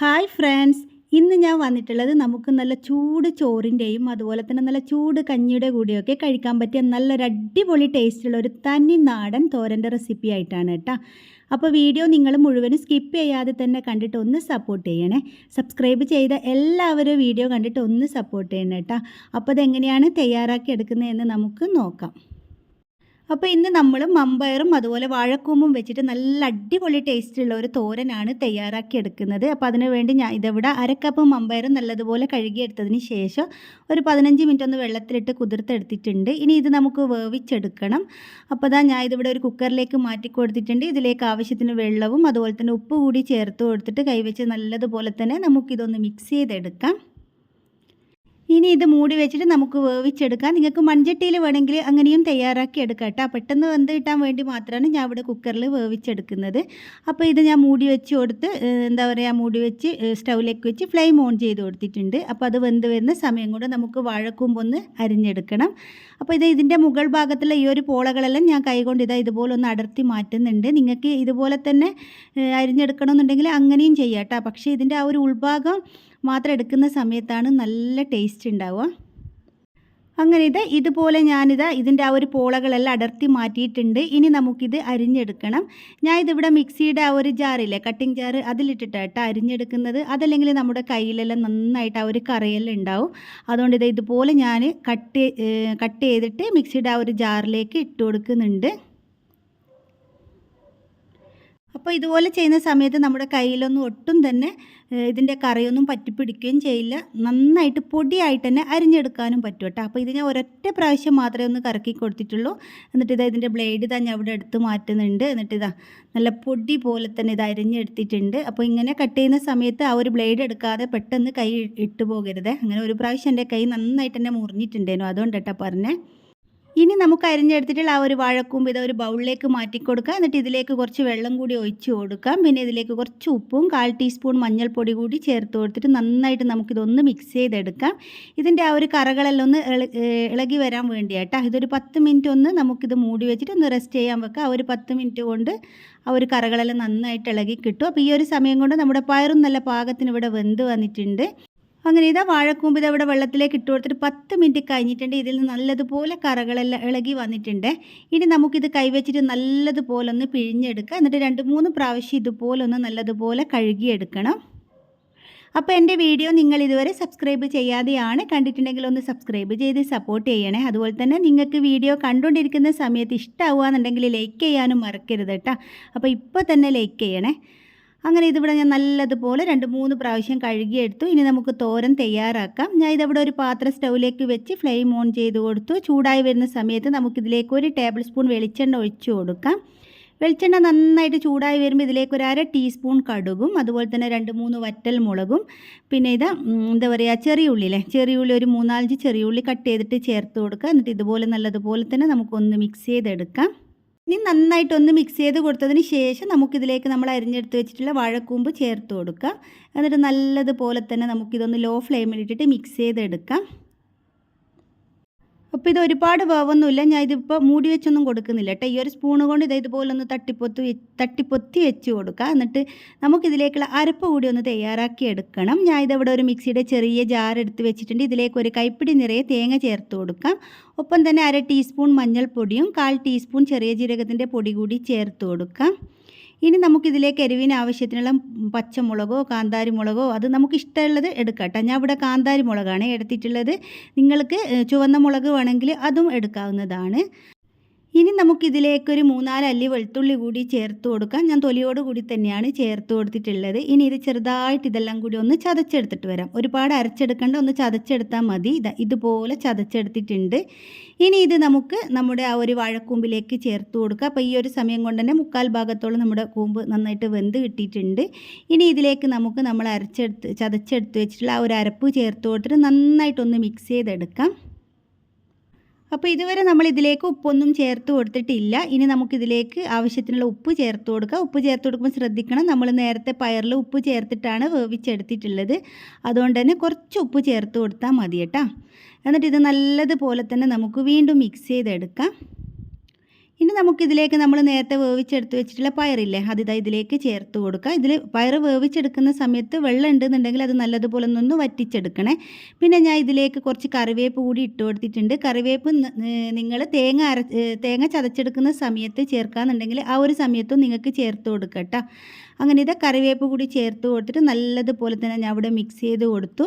Hi friends. ഇന്ന് ഞാൻ വന്നിട്ടുള്ളത് നമുക്ക് നല്ല ചൂട് ചോറിന്റെയും അതുപോലെ തന്നെ നല്ല ചൂട് കഞ്ഞിയുടെ കൂടെയൊക്കെ കഴിക്കാൻ പറ്റിയ നല്ലൊരു അടിപൊളി ടേസ്റ്റുള്ള ഒരു തനി നാടൻ തോരന്റെ റെസിപ്പി ആയിട്ടാണ് കേട്ടോ. അപ്പോൾ വീഡിയോ നിങ്ങൾ മുഴുവനും സ്കിപ്പ് ചെയ്യാതെ തന്നെ കണ്ടിട്ട് ഒന്ന് സപ്പോർട്ട് ചെയ്യണേ. സബ്സ്ക്രൈബ് ചെയ്ത എല്ലാവരും വീഡിയോ കണ്ടിട്ട് ഒന്ന് സപ്പോർട്ട് ചെയ്യണം കേട്ടോ. അപ്പോൾ അതെങ്ങനെയാണ് തയ്യാറാക്കി എടുക്കുന്നതെന്ന് നമുക്ക് നോക്കാം. അപ്പോൾ ഇന്ന് നമ്മൾ മമ്പയറും അതുപോലെ വാഴക്കൂമ്പും വെച്ചിട്ട് നല്ല അടിപൊളി ടേസ്റ്റുള്ള ഒരു തോരനാണ് തയ്യാറാക്കി എടുക്കുന്നത്. അപ്പോൾ അതിന് വേണ്ടി ഞാൻ ഇതെവിടെ അരക്കപ്പ് മമ്പയറും നല്ലതുപോലെ കഴുകിയെടുത്തതിന് ശേഷം ഒരു പതിനഞ്ച് മിനിറ്റ് ഒന്ന് വെള്ളത്തിലിട്ട് കുതിർത്തെടുത്തിട്ടുണ്ട്. ഇനി ഇത് നമുക്ക് വേവിച്ചെടുക്കണം. അപ്പോൾ അതാ ഞാൻ ഇതിവിടെ ഒരു കുക്കറിലേക്ക് മാറ്റി കൊടുത്തിട്ടുണ്ട്. ഇതിലേക്ക് ആവശ്യത്തിന് വെള്ളവും അതുപോലെ തന്നെ ഉപ്പ് കൂടി ചേർത്ത് കൊടുത്തിട്ട് കൈവച്ച് നല്ലതുപോലെ തന്നെ നമുക്കിതൊന്ന് മിക്സ് ചെയ്തെടുക്കാം. ഇനി ഇത് മൂടി വെച്ചിട്ട് നമുക്ക് വേവിച്ചെടുക്കാം. നിങ്ങൾക്ക് മൺചട്ടിയിൽ വേണമെങ്കിൽ അങ്ങനെയും തയ്യാറാക്കി എടുക്കാം കേട്ടോ. പെട്ടെന്ന് വെന്ത് കിട്ടാൻ വേണ്ടി മാത്രമാണ് ഞാൻ ഇവിടെ കുക്കറിൽ വേവിച്ചെടുക്കുന്നത്. അപ്പോൾ ഇത് ഞാൻ മൂടി വെച്ച് കൊടുത്ത് എന്താ പറയുക മൂടി വെച്ച് സ്റ്റൗവിലേക്ക് വെച്ച് ഫ്ലെയിം ഓൺ ചെയ്ത് കൊടുത്തിട്ടുണ്ട്. അപ്പോൾ അത് വെന്ത് വരുന്ന സമയം കൊണ്ട് നമുക്ക് വാഴക്കൂമ്പൊന്ന് അരിഞ്ഞെടുക്കണം. അപ്പോൾ ഇത് ഇതിന്റെ മുകൾ ഭാഗത്തുള്ള ഈ ഒരു പോളകളെല്ലാം ഞാൻ കൈകൊണ്ട് ഇതാ ഇതുപോലെ ഒന്ന് അടർത്തി മാറ്റുന്നുണ്ട്. നിങ്ങൾക്ക് ഇതുപോലെ തന്നെ അരിഞ്ഞെടുക്കണമെന്നുണ്ടെങ്കിൽ അങ്ങനെയും ചെയ്യാം കേട്ടോ. പക്ഷേ ഇതിന്റെ ആ ഒരു ഉൾഭാഗം മാത്രം എടുക്കുന്ന സമയത്താണ് നല്ല ടേസ്റ്റ് ഉണ്ടാവുക അങ്ങനെ ഇത് ഇതുപോലെ ഞാനിത് ഇതിന്റെ ആ ഒരു പോളകളെല്ലാം അടർത്തി മാറ്റിയിട്ടുണ്ട്. ഇനി നമുക്കിത് അരിഞ്ഞെടുക്കണം. ഞാൻ ഇതിവിടെ മിക്സിയുടെ ആ ഒരു ജാറില്ലേ കട്ടിങ് ജാറ് അതിലിട്ടിട്ടാട്ടോ അരിഞ്ഞെടുക്കുന്നത്. അതല്ലെങ്കിൽ നമ്മുടെ കയ്യിലെല്ലാം നന്നായിട്ട് ആ ഒരു കറയെല്ലാം ഉണ്ടാവും അതുകൊണ്ട് ഇത് ഇതുപോലെ ഞാൻ കട്ട് കട്ട് ചെയ്തിട്ട് മിക്സിയുടെ ആ ഒരു ജാറിലേക്ക് ഇട്ട് കൊടുക്കുന്നുണ്ട്. അപ്പോൾ ഇതുപോലെ ചെയ്യുന്ന സമയത്ത് നമ്മുടെ കയ്യിലൊന്നും ഒട്ടും തന്നെ ഇതിന്റെ കറിയൊന്നും പറ്റിപ്പിടിക്കുകയും ചെയ്യില്ല. നന്നായിട്ട് പൊടിയായിട്ട് തന്നെ അരിഞ്ഞെടുക്കാനും പറ്റും കേട്ടോ. അപ്പോൾ ഇത് ഞാൻ ഒരൊറ്റ പ്രാവശ്യം മാത്രമേ ഒന്ന് കറക്കി കൊടുത്തിട്ടുള്ളൂ. എന്നിട്ട് ഇതാ ഇതിന്റെ ബ്ലേഡ് ഇതാ അവിടെ എടുത്ത് മാറ്റുന്നുണ്ട്. എന്നിട്ട് ഇതാ നല്ല പൊടി പോലെ തന്നെ ഇത് അരിഞ്ഞെടുത്തിട്ടുണ്ട്. അപ്പോൾ ഇങ്ങനെ കട്ട് ചെയ്യുന്ന സമയത്ത് ആ ഒരു ബ്ലേഡ് എടുക്കാതെ പെട്ടെന്ന് കൈ ഇട്ട് പോകരുത്. അങ്ങനെ ഒരു പ്രാവശ്യം എന്റെ കൈ നന്നായിട്ട് തന്നെ മുറിഞ്ഞിട്ടുണ്ടായിരുന്നു അതുകൊണ്ട് കേട്ടോ പറഞ്ഞേ. ഇനി നമുക്ക് അരിഞ്ഞെടുത്തിട്ടുള്ള ആ ഒരു വാഴക്കൂമ്പ് ഇത് ഒരു ബൗളിലേക്ക് മാറ്റി കൊടുക്കാം എന്നിട്ട് ഇതിലേക്ക് കുറച്ച് വെള്ളം കൂടി ഒഴിച്ചു കൊടുക്കാം പിന്നെ ഇതിലേക്ക് കുറച്ച് ഉപ്പും കാൽ ടീസ്പൂൺ മഞ്ഞൾപ്പൊടി കൂടി ചേർത്ത് കൊടുത്തിട്ട് നന്നായിട്ട് നമുക്കിതൊന്ന് മിക്സ് ചെയ്തെടുക്കാം. ഇതിന്റെ ആ ഒരു കറകളെല്ലാം ഒന്ന് ഇളകി വരാൻ വേണ്ടിയാട്ടോ. ഇതൊരു പത്ത് മിനിറ്റ് ഒന്ന് നമുക്കിത് മൂടി വെച്ചിട്ട് ഒന്ന് റെസ്റ്റ് ചെയ്യാൻ വെക്കാം ആ ഒരു പത്ത് മിനിറ്റ് കൊണ്ട് ആ ഒരു കറകളെല്ലാം നന്നായിട്ട് ഇളകി കിട്ടും. അപ്പോൾ ഈ ഒരു സമയം കൊണ്ട് നമ്മുടെ പയറും നല്ല പാകത്തിന് ഇവിടെ വെന്ത് വന്നിട്ടുണ്ട്. അങ്ങനെ ഇതാ വാഴക്കൂമ്പ് ഇത് അവിടെ വെള്ളത്തിലേക്ക് ഇട്ട് കൊടുത്തിട്ട് പത്ത് മിനിറ്റ് കഴിഞ്ഞിട്ടുണ്ട്. ഇതിൽ നിന്ന് നല്ലതുപോലെ കറകളെല്ലാം ഇളകി വന്നിട്ടുണ്ട്. ഇനി നമുക്കിത് കൈവച്ചിട്ട് നല്ലതുപോലെ ഒന്ന് പിഴിഞ്ഞെടുക്കുക എന്നിട്ട് രണ്ട് മൂന്ന് പ്രാവശ്യം ഇതുപോലെ ഒന്ന് നല്ലതുപോലെ കഴുകിയെടുക്കണം. അപ്പോൾ എന്റെ വീഡിയോ നിങ്ങൾ ഇതുവരെ സബ്സ്ക്രൈബ് ചെയ്യാതെയാണ് കണ്ടിട്ടുണ്ടെങ്കിൽ ഒന്ന് സബ്സ്ക്രൈബ് ചെയ്ത് സപ്പോർട്ട് ചെയ്യണേ. അതുപോലെ തന്നെ നിങ്ങൾക്ക് വീഡിയോ കണ്ടുകൊണ്ടിരിക്കുന്ന സമയത്ത് ഇഷ്ടമാവുകയെന്നുണ്ടെങ്കിൽ ലൈക്ക് ചെയ്യാനും മറക്കരുത് കേട്ടോ. അപ്പോൾ ഇപ്പോൾ തന്നെ ലൈക്ക് ചെയ്യണേ. അങ്ങനെ ഇതിവിടെ ഞാൻ നല്ലതുപോലെ രണ്ട് മൂന്ന് പ്രാവശ്യം കഴുകിയെടുത്തു. ഇനി നമുക്ക് തോരൻ തയ്യാറാക്കാം. ഞാൻ ഇതവിടെ ഒരു പാത്രം സ്റ്റൗവിലേക്ക് വെച്ച് ഫ്ലെയിം ഓൺ ചെയ്ത് കൊടുത്തു. ചൂടായി വരുന്ന സമയത്ത് നമുക്കിതിലേക്ക് ഒരു ടേബിൾ സ്പൂൺ വെളിച്ചെണ്ണ ഒഴിച്ചു കൊടുക്കാം. വെളിച്ചെണ്ണ നന്നായിട്ട് ചൂടായി വരുമ്പോൾ ഇതിലേക്ക് ഒരു അര ടീസ്പൂൺ കടുകും അതുപോലെ തന്നെ രണ്ട് മൂന്ന് വറ്റൽ മുളകും പിന്നെ ഇത് എന്താ പറയുക ചെറിയ ഉള്ളിയില്ലേ ചെറിയ ഉള്ളി ഒരു മൂന്നാലഞ്ച് ചെറിയ ഉള്ളി കട്ട് ചെയ്തിട്ട് ചേർത്ത് കൊടുക്കുക. എന്നിട്ട് ഇതുപോലെ നല്ലതുപോലെ തന്നെ നമുക്കൊന്ന് മിക്സ് ചെയ്തെടുക്കാം. ഇനി നന്നായിട്ടൊന്ന് മിക്സ് ചെയ്ത് കൊടുത്തതിന് ശേഷം നമുക്കിതിലേക്ക് നമ്മൾ അരിഞ്ഞെടുത്ത് വെച്ചിട്ടുള്ള വാഴക്കൂമ്പ് ചേർത്ത് കൊടുക്കാം. എന്നിട്ട് നല്ലതുപോലെ തന്നെ നമുക്കിതൊന്ന് ലോ ഫ്ലെയിമിലിട്ടിട്ട് മിക്സ് ചെയ്തെടുക്കാം. അപ്പോൾ ഇത് ഒരുപാട് വേവൊന്നുമില്ല. ഞാൻ ഇതിപ്പോൾ മൂടി വെച്ചൊന്നും കൊടുക്കുന്നില്ല കേട്ടോ. ഈ ഒരു സ്പൂണ് കൊണ്ട് ഇത് ഇതുപോലെ ഒന്ന് തട്ടിപ്പൊത്തി തട്ടിപ്പൊത്തി വെച്ച് കൊടുക്കുക എന്നിട്ട് നമുക്കിതിലേക്കുള്ള അരപ്പ് കൂടി ഒന്ന് തയ്യാറാക്കി എടുക്കണം. ഞാൻ ഇതിവിടെ ഒരു മിക്സിയുടെ ചെറിയ ജാർ എടുത്ത് വെച്ചിട്ടുണ്ട്. ഇതിലേക്ക് ഒരു കൈപ്പിടി നിറയെ തേങ്ങ ചേർത്ത് കൊടുക്കാം. ഒപ്പം തന്നെ അര ടീസ്പൂൺ മഞ്ഞൾപ്പൊടിയും കാൽ ടീസ്പൂൺ ചെറിയ ജീരകത്തിന്റെ പൊടി കൂടി ചേർത്ത് കൊടുക്കാം. ഇനി നമുക്കിതിലേക്ക് എരിവിന് ആവശ്യത്തിനുള്ള പച്ചമുളകോ കാന്താരി മുളകോ അത് നമുക്ക് ഇഷ്ടമുള്ളത് എടുക്കട്ടെ ഞാൻ ഇവിടെ കാന്താരി മുളകാണ് എടുത്തിട്ടുള്ളത്. നിങ്ങൾക്ക് ചുവന്ന മുളക് വേണമെങ്കിൽ അതും എടുക്കാവുന്നതാണ്. ഇനി നമുക്കിതിലേക്കൊരു മൂന്നാൽ അല്ലി വെളുത്തുള്ളി കൂടി ചേർത്ത് കൊടുക്കാം. ഞാൻ തൊലിയോട് കൂടി തന്നെയാണ് ചേർത്ത് കൊടുത്തിട്ടുള്ളത്. ഇനി ഇത് ചെറുതായിട്ട് ഇതെല്ലാം കൂടി ഒന്ന് ചതച്ചെടുത്തിട്ട് വരാം. ഒരുപാട് അരച്ചെടുക്കേണ്ട ഒന്ന് ചതച്ചെടുത്താൽ മതി. ഇതാ ഇതുപോലെ ചതച്ചെടുത്തിട്ടുണ്ട്. ഇനി ഇത് നമുക്ക് നമ്മുടെ ആ ഒരു വാഴക്കൂമ്പിലേക്ക് ചേർത്ത് കൊടുക്കുക അപ്പോൾ ഈ ഒരു സമയം കൊണ്ട് തന്നെ മുക്കാൽ ഭാഗത്തോളം നമ്മുടെ കൂമ്പ് നന്നായിട്ട് വെന്ത് കിട്ടിയിട്ടുണ്ട്. ഇനി ഇതിലേക്ക് നമുക്ക് നമ്മൾ അരച്ചെടുത്ത് ചതച്ചെടുത്ത് വെച്ചിട്ടുള്ള ആ ഒരു അരപ്പ് ചേർത്ത് കൊടുത്തിട്ട് നന്നായിട്ടൊന്ന് മിക്സ് ചെയ്തെടുക്കാം. അപ്പോൾ ഇതുവരെ നമ്മൾ ഇതിലേക്ക് ഉപ്പൊന്നും ചേർത്ത് കൊടുത്തിട്ടില്ല. ഇനി നമുക്കിതിലേക്ക് ആവശ്യത്തിനുള്ള ഉപ്പ് ചേർത്ത് കൊടുക്കുക ഉപ്പ് ചേർത്ത് കൊടുക്കുമ്പോൾ ശ്രദ്ധിക്കണം നമ്മൾ നേരത്തെ പയറിൽ ഉപ്പ് ചേർത്തിട്ടാണ് വേവിച്ചെടുത്തിട്ടുള്ളത്. അതുകൊണ്ട് തന്നെ കുറച്ച് ഉപ്പ് ചേർത്ത് കൊടുത്താൽ മതി കേട്ടോ. എന്നിട്ട് ഇത് നല്ലതുപോലെ തന്നെ നമുക്ക് വീണ്ടും മിക്സ് ചെയ്തെടുക്കാം. ഇനി നമുക്കിതിലേക്ക് നമ്മൾ നേരത്തെ വേവിച്ചെടുത്ത് വെച്ചിട്ടുള്ള പയറില്ലേ അത് ഇതാ ഇതിലേക്ക് ചേർത്ത് കൊടുക്കുക. ഇതിൽ പയർ വേവിച്ചെടുക്കുന്ന സമയത്ത് വെള്ളം ഉണ്ടെന്നുണ്ടെങ്കിൽ അത് നല്ലതുപോലെ ഒന്ന് വറ്റിച്ചെടുക്കണേ. പിന്നെ ഞാൻ ഇതിലേക്ക് കുറച്ച് കറിവേപ്പ് കൂടി ഇട്ട് കൊടുത്തിട്ടുണ്ട്. കറിവേപ്പ് നിങ്ങൾ തേങ്ങ അര തേങ്ങ ചതച്ചെടുക്കുന്ന സമയത്ത് ചേർക്കാന്നുണ്ടെങ്കിൽ ആ ഒരു സമയത്തും നിങ്ങൾക്ക് ചേർത്ത് കൊടുക്കുക കേട്ടോ. അങ്ങനെ ഇത് കറിവേപ്പ് കൂടി ചേർത്ത് കൊടുത്തിട്ട് നല്ലതുപോലെ തന്നെ ഞാൻ ഇവിടെ മിക്സ് ചെയ്ത് കൊടുത്തു.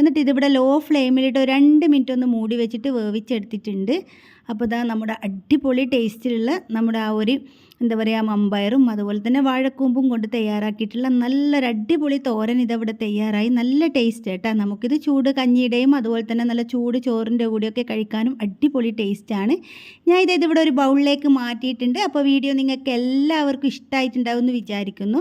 എന്നിട്ട് ഇതിവിടെ ലോ ഫ്ലെയിമിലിട്ട് രണ്ട് മിനിറ്റ് ഒന്ന് മൂടി വെച്ചിട്ട് വേവിച്ചെടുത്തിട്ടുണ്ട്. അപ്പോൾ ഇതാ നമ്മുടെ അടിപൊളി ടേസ്റ്റിലുള്ള നമ്മുടെ ആ ഒരു എന്താ പറയുക മമ്പയറും അതുപോലെ തന്നെ വാഴക്കൂമ്പും കൊണ്ട് തയ്യാറാക്കിയിട്ടുള്ള നല്ലൊരു അടിപൊളി തോരൻ ഇതവിടെ തയ്യാറായി. നല്ല ടേസ്റ്റ് കേട്ടോ നമുക്കിത് ചൂട് കഞ്ഞിയുടെയും അതുപോലെ തന്നെ നല്ല ചൂട് ചോറിന്റെ കൂടെയൊക്കെ കഴിക്കാനും അടിപൊളി ടേസ്റ്റാണ് ഞാൻ ഇത് ഇവിടെ ഒരു ബൗളിലേക്ക് മാറ്റിയിട്ടുണ്ട്. അപ്പോൾ വീഡിയോ നിങ്ങൾക്ക് എല്ലാവർക്കും ഇഷ്ടമായിട്ടുണ്ടാവും എന്ന് വിചാരിക്കുന്നു.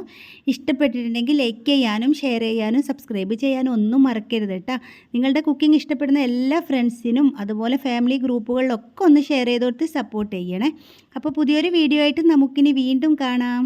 ഇഷ്ടപ്പെട്ടിട്ടുണ്ടെങ്കിൽ ലൈക്ക് ചെയ്യാനും ഷെയർ ചെയ്യാനും സബ്സ്ക്രൈബ് ചെയ്യാനും ഒന്നും മറക്കരുത് കേട്ടോ. നിങ്ങളുടെ കുക്കിംഗ് ഇഷ്ടപ്പെടുന്ന എല്ലാ ഫ്രണ്ട്സിനും അതുപോലെ ഫാമിലി ഗ്രൂപ്പുകളിലൊക്കെ ഒന്ന് ഷെയർ ചെയ്ത് സപ്പോർട്ട് ചെയ്യണേ. അപ്പോൾ പുതിയൊരു വീഡിയോ ആയിട്ട് നമുക്കിനി വീണ്ടും കാണാം.